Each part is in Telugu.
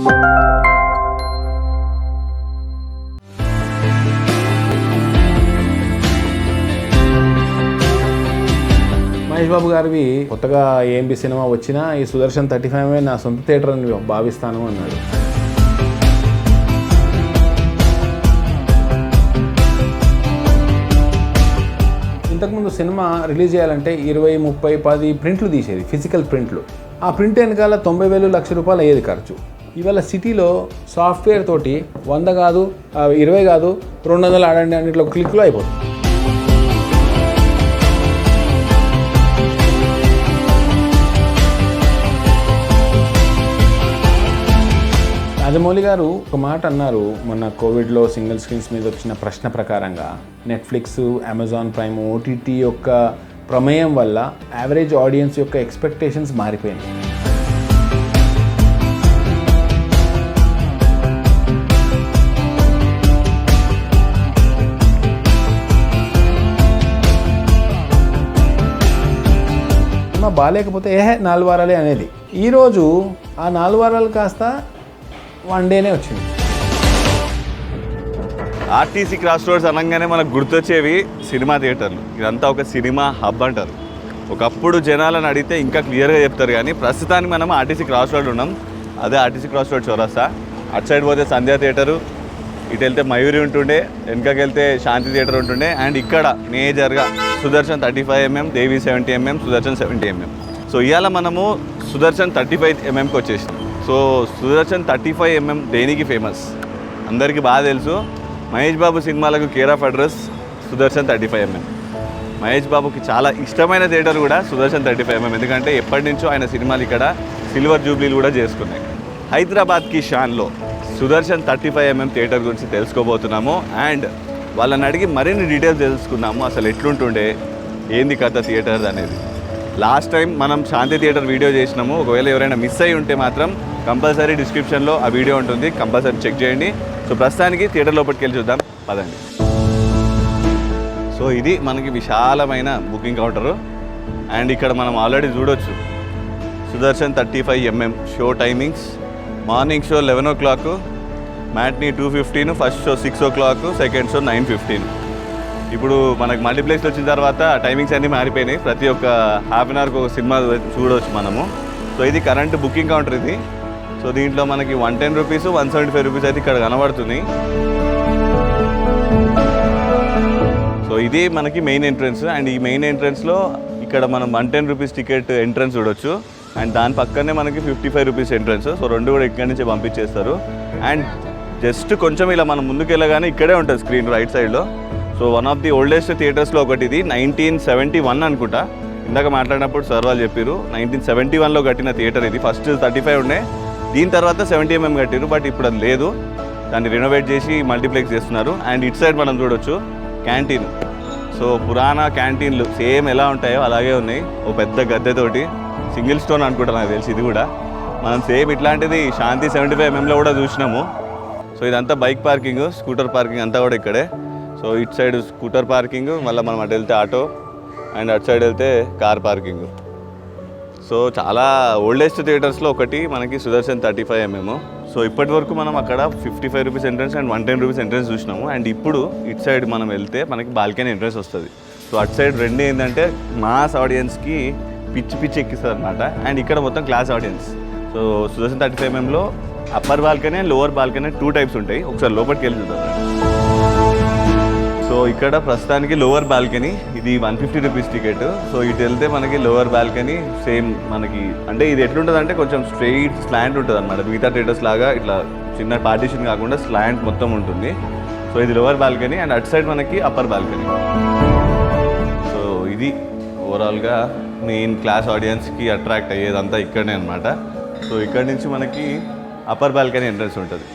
మహేష్ బాబు గారివి కొత్తగా ఏంబి సినిమా వచ్చినా ఈ సుదర్శన్ థర్టీ ఫైవ్ నా సొంత థియేటర్ అని భావిస్తాను అన్నాడు. ఇంతకుముందు సినిమా రిలీజ్ చేయాలంటే ఇరవై ముప్పై పది ప్రింట్లు తీసేది ఫిజికల్ ప్రింట్లు. ఆ ప్రింట్ వెనకాల తొంభై వేలు లక్ష రూపాయలు అయ్యేది ఖర్చు. ఇవాళ సిటీలో సాఫ్ట్వేర్ తోటి వంద కాదు ఇరవై కాదు రెండు వందలు ఆడండి అన్నిట్లో క్లిక్లో అయిపోతుంది. రాజమౌళి గారు ఒక మాట అన్నారు మొన్న కోవిడ్లో సింగిల్ స్క్రీన్స్ మీద వచ్చిన ప్రశ్న ప్రకారంగా. నెట్ఫ్లిక్స్ అమెజాన్ ప్రైమ్ ఓటీటీ యొక్క ప్రమేయం వల్ల యావరేజ్ ఆడియన్స్ యొక్క ఎక్స్పెక్టేషన్స్ మారిపోయినాయి. బాగాలేకపోతే ఏహే నాలుగు వారాలే అనేది ఈరోజు ఆ నాలుగు వారాలు కాస్త వన్ డేనే వచ్చింది. ఆర్టీసీ క్రాస్ రోడ్స్ అనగానే మనకు గుర్తొచ్చేవి సినిమా థియేటర్లు. ఇదంతా ఒక సినిమా హబ్ అంటారు. ఒకప్పుడు జనాలను అడిగితే ఇంకా క్లియర్గా చెప్తారు కానీ ప్రస్తుతానికి మనం ఆర్టీసీ క్రాస్ రోడ్ ఉన్నాం. అదే ఆర్టీసీ క్రాస్ రోడ్ చౌరస్తా. అటు సైడ్ పోతే సంధ్యా థియేటరు ఇటు వెళ్తే మయూరి ఉంటుండే వెనకకి వెళ్తే శాంతి థియేటర్ ఉంటుండే అండ్ ఇక్కడ మేజర్గా Sudarshan thirty five MM Devi seventy MM Sudarshan seventy MM so ఇవాళ మనము సుదర్శన్ థర్టీ ఫైవ్ ఎంఎంకి వచ్చేసి so Sudarshan thirty five MM దేనికి ఫేమస్? అందరికీ బాగా తెలుసు. మహేష్ బాబు సినిమాలకు care of address Sudarshan thirty five MM Mahesh బాబుకి చాలా ఇష్టమైన థియేటర్ కూడా సుదర్శన్ థర్టీ ఫైవ్ ఎంఎం ఎందుకంటే ఎప్పటి నుంచో ఆయన సినిమాలు ఇక్కడ సిల్వర్ జూబ్లీలు కూడా చేసుకున్నాయి. హైదరాబాద్కి షాన్లో Sudarshan thirty five MM theatre గురించి తెలుసుకోబోతున్నాము. అండ్ వాళ్ళని అడిగి మరిన్ని డీటెయిల్స్ తెలుసుకున్నాము అసలు ఎట్లుంటుండే? ఏంది కథ థియేటర్ అనేది? లాస్ట్ టైం మనం శాంతి థియేటర్ వీడియో చేసినాము. ఒకవేళ ఎవరైనా మిస్ అయి ఉంటే మాత్రం కంపల్సరీ డిస్క్రిప్షన్లో ఆ వీడియో ఉంటుంది. కంపల్సరీ చెక్ చేయండి. సో ప్రస్తుతానికి థియేటర్ లోపలికి వెళ్ళి చూద్దాం. పదండి. సో ఇది మనకి విశాలమైన బుకింగ్ కౌంటరు అండ్ ఇక్కడ మనం ఆల్రెడీ చూడొచ్చు. Sudarshan thirty five MM show timings morning show eleven o'clock matinee two fifteen first show six o'clock second show nine fifteen. ఇప్పుడు మనకు మల్టీప్లెక్స్ వచ్చిన తర్వాత టైమింగ్స్ అన్నీ మారిపోయినాయి. ప్రతి ఒక్క హాఫ్ అన్ అవర్కి ఒక సినిమా చూడవచ్చు మనము. సో ఇది కరెంట్ బుకింగ్ కౌంటర్ ఇది. సో దీంట్లో మనకి one ten rupees one seventy five rupees అయితే ఇక్కడ కనబడుతున్నాయి. సో ఇది మనకి మెయిన్ ఎంట్రన్స్. అండ్ ఈ మెయిన్ ఎంట్రన్స్లో ఇక్కడ మనం one ten rupees ticket entrance చూడొచ్చు. అండ్ దాని పక్కనే మనకి fifty five rupees entrance. So రెండు కూడా ఇక్కడి నుంచి పంపించేస్తారు. అండ్ జస్ట్ కొంచెం ఇలా మనం ముందుకు వెళ్ళగానే ఇక్కడే ఉంటుంది స్క్రీన్ రైట్ సైడ్లో so one of the oldest థియేటర్స్లో ఒకటి ఇది నైన్టీన్ సెవెంటీ వన్ అనుకుంటా. ఇందాక మాట్లాడినప్పుడు సార్ వాళ్ళు చెప్పారు నైన్టీన్ సెవెంటీ వన్లో కట్టిన థియేటర్ ఇది. ఫస్ట్ థర్టీ ఫైవ్ ఉండే. దీని తర్వాత సెవెంటీ ఎంఎం కట్టారు బట్ ఇప్పుడు అది లేదు. దాన్ని రెనోవేట్ చేసి మల్టీప్లెక్స్ చేస్తున్నారు. అండ్ ఇటు సైడ్ మనం చూడొచ్చు క్యాంటీన్. సో పురాణ క్యాంటీన్లు సేమ్ ఎలా ఉంటాయో అలాగే ఉన్నాయి. ఓ పెద్ద గద్దెతోటి సింగిల్ స్టోన్ అనుకుంటా నాకు తెలిసి ఇది కూడా. మనం సేమ్ ఇట్లాంటిది శాంతి సెవెంటీ ఫైవ్ ఎంఎంలో కూడా చూసినాము. సో ఇదంతా బైక్ పార్కింగ్ స్కూటర్ పార్కింగ్ అంతా కూడా ఇక్కడే. సో ఇటు సైడ్ స్కూటర్ పార్కింగ్ మళ్ళీ మనం అటు వెళ్తే ఆటో అండ్ అటు సైడ్ వెళ్తే కార్ పార్కింగ్. సో చాలా ఓల్డెస్ట్ థియేటర్స్లో ఒకటి మనకి Sudarshan thirty five MM so ఇప్పటి వరకు మనం అక్కడ fifty five rupees entrance and one ten rupees entrance చూసినాము. అండ్ ఇప్పుడు ఇటు సైడ్ మనం వెళ్తే మనకి బాల్కనీ ఎంట్రన్స్ వస్తుంది. సో అటు సైడ్ రెండు ఏంటంటే మాస్ ఆడియన్స్కి పిచ్చి పిచ్చి ఎక్కిస్తారు అనమాట అండ్ ఇక్కడ మొత్తం class audience so Sudarshan thirty five ఎంఎంలో upper balcony and lower balcony two types ఉంటాయి. ఒకసారి లోపలికి వెళ్ళి చూద్దాం. సో ఇక్కడ ప్రస్తుతానికి లోవర్ బాల్కనీ ఇది one fifty rupees ticket so ఇటు వెళ్తే మనకి లోవర్ బాల్కనీ సేమ్ మనకి అంటే ఇది ఎట్లుంటుంది అంటే కొంచెం స్ట్రెయిట్ స్లాంట్ ఉంటుంది అనమాట మిగతా థియేటర్స్ లాగా ఇట్లా చిన్న పార్టీషన్ కాకుండా స్లాంట్ మొత్తం ఉంటుంది. సో ఇది లోవర్ బాల్కనీ అండ్ అటు సైడ్ మనకి అప్పర్ బాల్కనీ సో ఇది ఓవరాల్గా మెయిన్ క్లాస్ ఆడియన్స్కి అట్రాక్ట్ అయ్యేదంతా ఇక్కడనే అనమాట సో ఇక్కడ నుంచి మనకి అప్పర్ బాల్కనీ ఎంట్రన్స్ ఉంటుంది.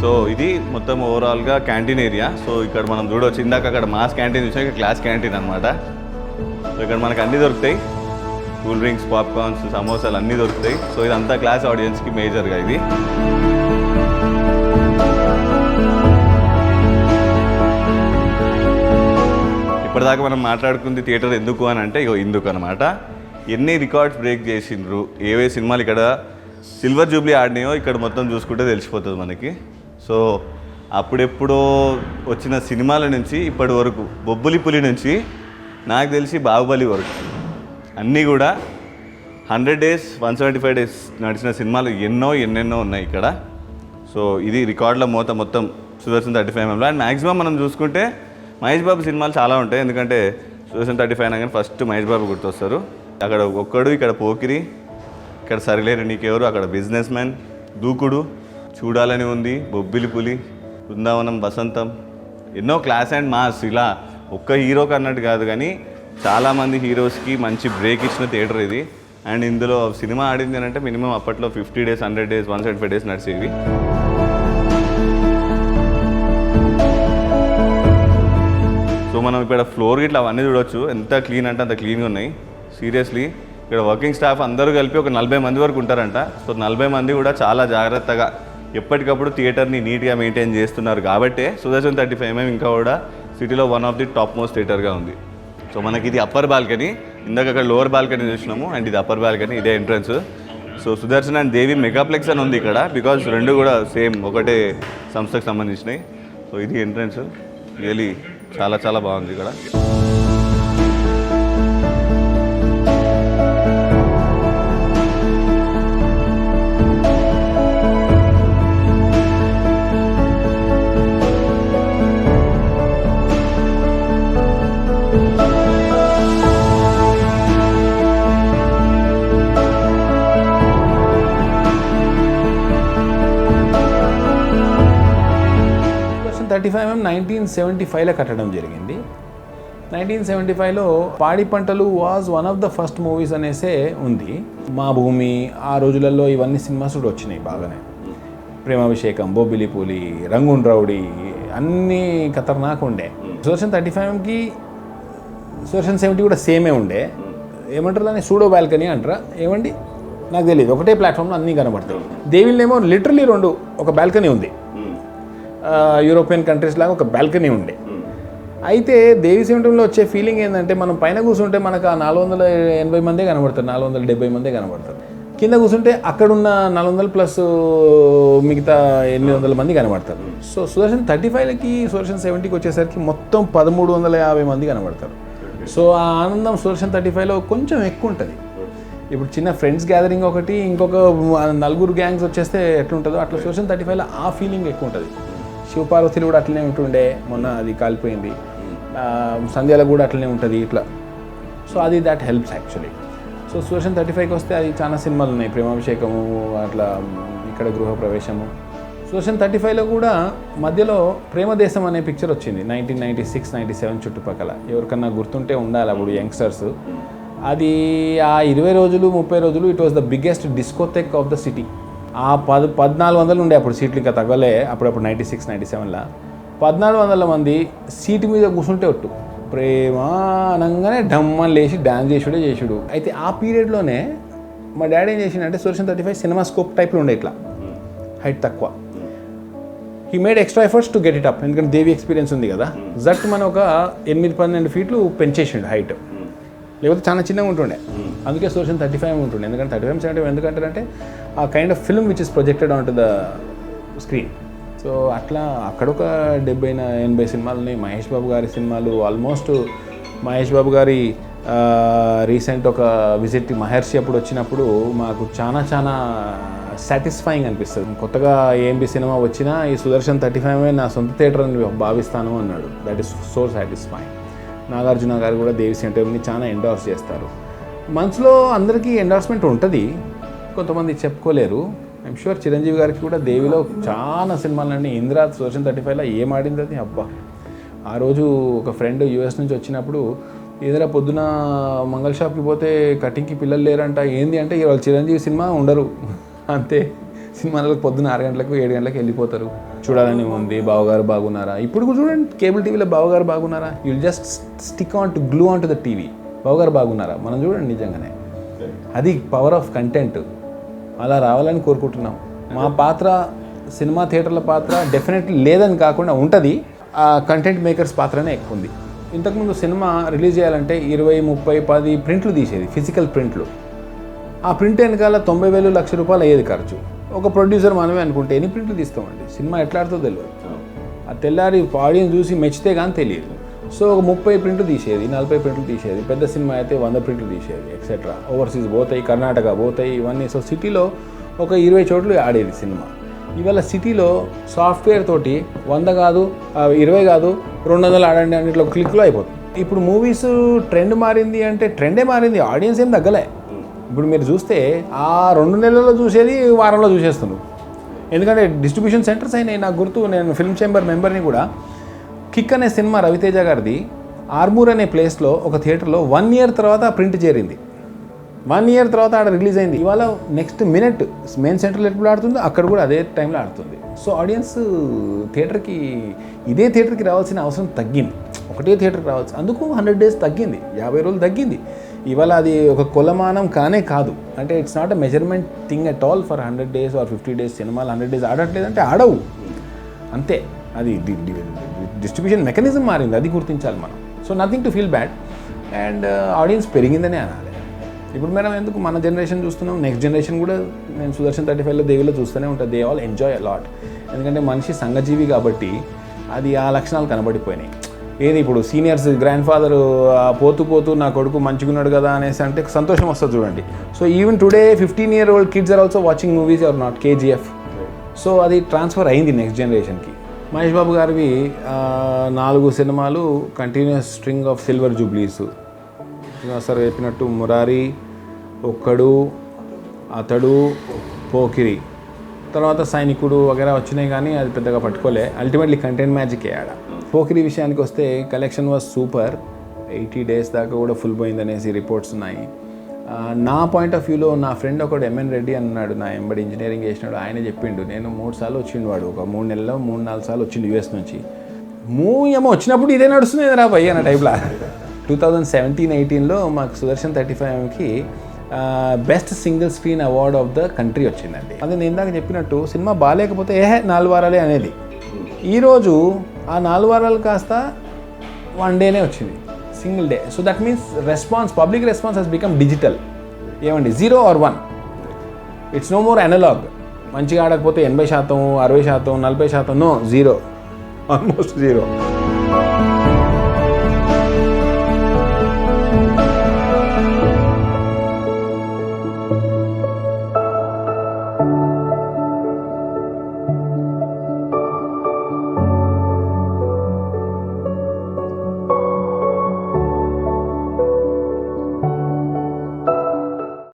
సో ఇది మొత్తం ఓవరాల్గా క్యాంటీన్ ఏరియా సో ఇక్కడ మనం చూడవచ్చు ఇందాక అక్కడ మాస్ క్యాంటీన్ చూసాం ఇక్కడ క్లాస్ క్యాంటీన్ అనమాట సో ఇక్కడ మనకు అన్నీ దొరుకుతాయి. కూల్ డ్రింక్స్ పాప్కార్న్స్ సమోసాలు అన్నీ దొరుకుతాయి. సో ఇదంతా క్లాస్ ఆడియన్స్కి మేజర్గా ఇది. ఇప్పటిదాకా మనం మాట్లాడుకుంది థియేటర్ ఎందుకు అని అంటే ఇగో ఇందుకు అనమాట ఎన్ని రికార్డ్స్ బ్రేక్ చేసిండ్రు ఏవే సినిమాలు ఇక్కడ సిల్వర్ జూబ్లీ ఆడినాయో ఇక్కడ మొత్తం చూసుకుంటే తెలిసిపోతుంది మనకి. సో అప్పుడెప్పుడో వచ్చిన సినిమాల నుంచి ఇప్పటి వరకు బొబ్బులి పులి నుంచి నాకు తెలిసి బాహుబలి వరకు అన్నీ కూడా hundred days one seventy five days నడిచిన సినిమాలు ఎన్నో ఎన్నెన్నో ఉన్నాయి ఇక్కడ. సో ఇది రికార్డుల మూత మొత్తం సుదర్శన్ థర్టీ ఫైవ్ ఎంఎంలో. అండ్ మ్యాక్సిమం మనం చూసుకుంటే మహేష్ బాబు సినిమాలు చాలా ఉంటాయి. ఎందుకంటే సుదర్శన్ థర్టీ ఫైవ్ కానీ ఫస్ట్ మహేష్ బాబు గుర్తొస్తారు. అక్కడ ఒక్కడు ఇక్కడ పోకిరి ఇక్కడ సరిలేరు నీకెవరు అక్కడ బిజినెస్ మ్యాన్ దూకుడు చూడాలని ఉంది బొబ్బిలి పులి బృందావనం వసంతం ఎన్నో క్లాస్ అండ్ మాస్ ఇలా ఒక్క హీరోకి అన్నట్టు కాదు కానీ చాలామంది హీరోస్కి మంచి బ్రేక్ ఇచ్చిన థియేటర్ ఇది. అండ్ ఇందులో సినిమా ఆడింది అంటే మినిమం అప్పట్లో fifty days hundred days one seventy five days నడిచేవి. So మనం ఇక్కడ ఫ్లోర్ ఇట్లా అవన్నీ చూడొచ్చు. ఎంత క్లీన్ అంటే అంత క్లీన్గా ఉన్నాయి. సీరియస్లీ ఇక్కడ వర్కింగ్ స్టాఫ్ అందరూ కలిపి ఒక నలభై మంది వరకు ఉంటారంట. సో నలభై మంది కూడా చాలా జాగ్రత్తగా ఎప్పటికప్పుడు థియేటర్ని నీట్గా మెయింటైన్ చేస్తున్నారు కాబట్టే సుదర్శన్ థర్టీ ఫైవ్ ఎంఎం ఇంకా కూడా సిటీలో one of the top most థియేటర్గా ఉంది. సో మనకి ఇది అప్పర్ బాల్కనీ. ఇందాక అక్కడ లోవర్ బాల్కనీ చూసినాము అండ్ ఇది అప్పర్ బాల్కనీ ఇదే entrance. So Sudarshan and Devi megaplex అని ఉంది ఇక్కడ బికాజ్ రెండు కూడా సేమ్ ఒకటే సంస్థకు సంబంధించినవి సో ఇది ఎంట్రన్స్. రియలీ చాలా చాలా బాగుంది ఇక్కడ. Thirty five MM nineteen seventy ఫైవ్లో కట్టడం జరిగింది. నైన్టీన్ సెవెంటీ ఫైవ్లో Paadi Pantalu was one of the first movies అనేసే ఉంది. మా భూమి ఆ రోజులలో ఇవన్నీ సినిమాస్ కూడా వచ్చినాయి బాగానే. ప్రేమాభిషేకం బొబ్బిలి పూలి రంగున్ రౌడీ అన్నీ ఖతర్నాక్ ఉండే. సుదర్శన్ థర్టీ ఫైవ్కి సుదర్శన్ సెవెంటీ కూడా సేమే ఉండే. ఏమంటారు దాన్ని? సూడో బాల్కనీ అంటారా? ఏమండి? నాకు తెలియదు ఒకటే ప్లాట్ఫామ్లో అన్నీ కనబడతాయి. దేవిలేమో లిటరలీ రెండు ఒక బాల్కనీ ఉంది. యూరోపియన్ కంట్రీస్ లాగా ఒక బాల్కనీ ఉండే. అయితే దేవి సిమెంటంలో వచ్చే ఫీలింగ్ ఏంటంటే మనం పైన కూర్చుంటే మనకు ఆ నాలుగు వందల ఎనభై మందే కనబడతారు నాలుగు వందల డెబ్బై మందే కనబడతారు కింద కూర్చుంటే అక్కడున్న నాలుగు వందలు ప్లస్ మిగతా ఎనిమిది వందల మంది కనబడతారు. సో సుదర్శన్ థర్టీ ఫైవ్కి సుదర్శన్ సెవెంటీకి వచ్చేసరికి మొత్తం పదమూడు వందల యాభై మంది కనబడతారు. సో ఆ ఆనందం సుదర్శన్ థర్టీ ఫైవ్లో కొంచెం ఎక్కువ ఉంటుంది ఇప్పుడు చిన్న ఫ్రెండ్స్ గ్యాదరింగ్ ఒకటి ఇంకొక నలుగురు గ్యాంగ్స్ వచ్చేస్తే ఎట్లుంటుందో అట్లా సుదర్శన్ థర్టీ ఫైవ్లో ఆ ఫీలింగ్ ఎక్కువ ఉంటుంది శివపార్వతులు కూడా అట్లనే ఉంటుండే. మొన్న అది కాలిపోయింది. సంధ్యలో కూడా అట్లనే ఉంటుంది ఇట్లా. సో అది that helps actually so Sudarshan thirty ఫైవ్కి వస్తే అది చాలా సినిమాలు ఉన్నాయి. ప్రేమాభిషేకము అట్లా ఇక్కడ గృహప్రవేశము సుదర్శన్ థర్టీ ఫైవ్లో కూడా మధ్యలో ప్రేమదేశం అనే పిక్చర్ వచ్చింది. Nineteen ninety six ninety seven చుట్టుపక్కల. ఎవరికన్నా గుర్తుంటే ఉండాలి అప్పుడు యంగ్స్టర్స్. అది ఆ ఇరవై రోజులు ముప్పై రోజులు it was the biggest discotheque of the city ఆ పద్ పద్నాలుగు వందలు ఉండే అప్పుడు సీట్లు ఇంకా తగ్గలే. అప్పుడప్పుడు నైంటీ సిక్స్ నైంటీ సెవెన్లో పద్నాలుగు వందల మంది సీటు మీద కూర్చుంటే ఒట్టు. ప్రేమ అనగానే డమ్మని లేచి డ్యాన్స్ చేసుడే చేసుడు. అయితే ఆ పీరియడ్లోనే మా డాడీ ఏం చేసిండంటే Sudarshan thirty five cinema scope టైప్లో ఉండే ఇట్లా. హైట్ తక్కువ. He made extra efforts to get it up ఎందుకంటే దేవి ఎక్స్పీరియన్స్ ఉంది కదా. జట్ మన ఒక ఎనిమిది పన్నెండు ఫీట్లు పెంచేసిండు హైట్ లేకపోతే చాలా చిన్నగా ఉంటుండే. అందుకే సోషన్ థర్టీ ఫైవ్ ఉంటుండే. ఎందుకంటే థర్టీ ఫైవ్ సెవెంటీ ఎందుకంటారంటే ఆ kind of film which is projected on to the screen so అట్లా అక్కడ ఒక డెబ్బై ఎనభై సినిమాలు ఉన్నాయి మహేష్ బాబు గారి సినిమాలు ఆల్మోస్ట్ మహేష్ బాబు గారి రీసెంట్ ఒక విజిట్ మహర్షి అప్పుడు వచ్చినప్పుడు మాకు చాలా చాలా సాటిస్ఫైయింగ్ అనిపిస్తుంది. కొత్తగా ఏంబి సినిమా వచ్చినా ఈ సుదర్శన్ థర్టీ ఫైవ్ నా సొంత థియేటర్ అని భావిస్తాను అన్నాడు. That is so satisfying Nagarjuna గారు కూడా దేవి సెంటర్ని చాలా ఎండార్స్ చేస్తారు. మనసులో అందరికీ ఎండార్స్మెంట్ ఉంటుంది. కొంతమంది చెప్పుకోలేరు. ఐమ్ షూర్ చిరంజీవి గారికి కూడా దేవిలో చాలా సినిమాలన్నీ ఇందిరా సోషన్ థర్టీ ఫైవ్లో ఏం ఆడింది అది? అబ్బా. ఆ రోజు ఒక ఫ్రెండ్ యూఎస్ నుంచి వచ్చినప్పుడు ఏదైనా పొద్దున మంగళ షాప్కి పోతే కటింగ్కి పిల్లలు లేరంట ఏంది అంటే ఇవాళ చిరంజీవి సినిమా ఉండరు. అంతే. సినిమాలకు పొద్దున ఆరు గంటలకు ఏడు గంటలకు వెళ్ళిపోతారు. చూడాలని ఉంది బావగారు బాగున్నారా? ఇప్పుడు కూడా చూడండి కేబుల్ టీవీలో బావగారు బాగున్నారా? You'll just stick on to glue on to the TV బావగారు బాగున్నారా? మనం చూడండి నిజంగానే. అది పవర్ ఆఫ్ కంటెంట్ అలా రావాలని కోరుకుంటున్నాం. మా పాత్ర సినిమా థియేటర్ల పాత్ర డెఫినెట్లీ లేదని కాకుండా ఉంటుంది. ఆ కంటెంట్ మేకర్స్ పాత్రనే ఎక్కువ ఉంది ఇంతకుముందు సినిమా రిలీజ్ చేయాలంటే ఇరవై ముప్పై పది ప్రింట్లు తీసేది ఫిజికల్ ప్రింట్లు. ఆ ప్రింట్ వెనకాల తొంభై వేలు లక్ష రూపాయలు అయ్యేది ఖర్చు. ఒక ప్రొడ్యూసర్ మనమే అనుకుంటే ఎన్ని ప్రింట్లు తీస్తామండి? సినిమా ఎట్లా ఆడుతుందో తెలియదు ఆ తెల్లారి ఆడియన్స్ చూసి మెచ్చితే కానీ తెలియదు. సో ఒక ముప్పై ప్రింట్లు తీసేది నలభై ప్రింట్లు తీసేది పెద్ద సినిమా అయితే వంద ప్రింట్లు తీసేది ఎక్సెట్రా ఓవర్సీస్ పోతాయి కర్ణాటక పోతాయి ఇవన్నీ. సో సిటీలో ఒక ఇరవై చోట్ల ఆడేది సినిమా. ఇవాళ సిటీలో సాఫ్ట్వేర్ తోటి వంద కాదు ఇరవై కాదు రెండు వందలు ఆడండి అని ఇట్లా క్లిక్లో అయిపోతుంది. ఇప్పుడు మూవీస్ ట్రెండ్ మారింది అంటే ట్రెండే మారింది ఆడియన్స్ ఏం తగ్గలే. ఇప్పుడు మీరు చూస్తే ఆ రెండు నెలల్లో చూసేది వారంలో చూసేస్తున్నారు. ఎందుకంటే డిస్ట్రిబ్యూషన్ సెంటర్స్ అయినాయి నాకు గుర్తు. నేను ఫిల్మ్ చేంబర్ మెంబర్ని కూడా కిక్ అనే సినిమా రవితేజ గారిది ఆర్మూర్ అనే ప్లేస్లో ఒక థియేటర్లో వన్ ఇయర్ తర్వాత ప్రింట్ చేరింది. వన్ ఇయర్ తర్వాత ఆడ రిలీజ్ అయింది. ఇవాళ నెక్స్ట్ మినిట్ మెయిన్ సెంటర్లో ఎప్పుడు ఆడుతుందో అక్కడ కూడా అదే టైంలో ఆడుతుంది. సో ఆడియన్స్ థియేటర్కి ఇదే థియేటర్కి రావాల్సిన అవసరం తగ్గింది. ఒకటే థియేటర్కి రావాల్సి అందుకు హండ్రెడ్ డేస్ తగ్గింది. యాభై రోజులు తగ్గింది. ఇవాళ అది ఒక కొలమానం కానే కాదు. అంటే it's not a measurement thing at all for hundred days or fifty days సినిమాలు హండ్రెడ్ డేస్ ఆడట్లేదంటే ఆడవు. అంతే. అది డిస్ట్రిబ్యూషన్ మెకానిజం మారింది అది గుర్తించాలి మనం. So nothing to feel bad and audience పెరిగిందనే అనాలి. ఇప్పుడు మనం ఎందుకు మన జనరేషన్ చూస్తున్నాం? నెక్స్ట్ జనరేషన్ కూడా నేను సుదర్శన్ థర్టీ ఫైవ్లో దేవిలో చూస్తూనే ఉంటుంది దే ఆల్ ఎంజాయ్ అలాట్ ఎందుకంటే మనిషి సంఘజీవి కాబట్టి అది ఆ లక్షణాలు కనబడిపోయినాయి. ఏది ఇప్పుడు సీనియర్స్ గ్రాండ్ ఫాదర్ పోతూ పోతూ నా కొడుకు మంచిగున్నాడు కదా అనేసి అంటే సంతోషం వస్తుంది చూడండి. So even today fifteen year old kids are also watching movies or not KGF so అది ట్రాన్స్ఫర్ అయింది నెక్స్ట్ జనరేషన్కి మహేష్ బాబు గారివి నాలుగు సినిమాలు continuous string of silver jubilees sir చెప్పినట్టు మురారి ఒక్కడు అతడు పోకిరి. తర్వాత సైనికుడు వగేరా వచ్చినాయి కానీ అది పెద్దగా పట్టుకోలే. అల్టిమేట్లీ కంటెంట్ మ్యాజిక్ ఆడ. పోకిరి విషయానికి వస్తే collection was super eighty days దాకా కూడా ఫుల్ పోయిందనేసి రిపోర్ట్స్ ఉన్నాయి. నా పాయింట్ ఆఫ్ వ్యూలో నా ఫ్రెండ్ ఒకడు ఎంఎన్ రెడ్డి అన్నాడు నా ఎంబడి ఇంజనీరింగ్ చేసినాడు ఆయన చెప్పిండు నేను మూడు సార్లు వచ్చిండు వాడు ఒక మూడు నెలలో మూడు నాలుగు సార్లు వచ్చిండు యూఎస్ నుంచి. మూవీ ఏమో వచ్చినప్పుడు ఇదే నడుస్తుంది రా భయ్య అన్న టైప్లా టూ థౌజండ్ సెవెంటీన్ ఎయిటీన్లో మాకు సుదర్శన్ థర్టీ ఫైవ్కి best single screen award of the country వచ్చిందండి. అది నేను ఇందాక చెప్పినట్టు సినిమా బాగాలేకపోతే ఏహే నాలుగు వారాలే అనేది. ఈరోజు ఆ నాలుగు వారాలు కాస్త వన్ డేనే వచ్చింది. Single day so that means response public response he's become digital ఏమండి? Zero or one it's no more analogue మంచిగా ఆడకపోతే ఎనభై శాతం అరవై శాతం నలభై శాతం నో జీరో ఆల్మోస్ట్ జీరో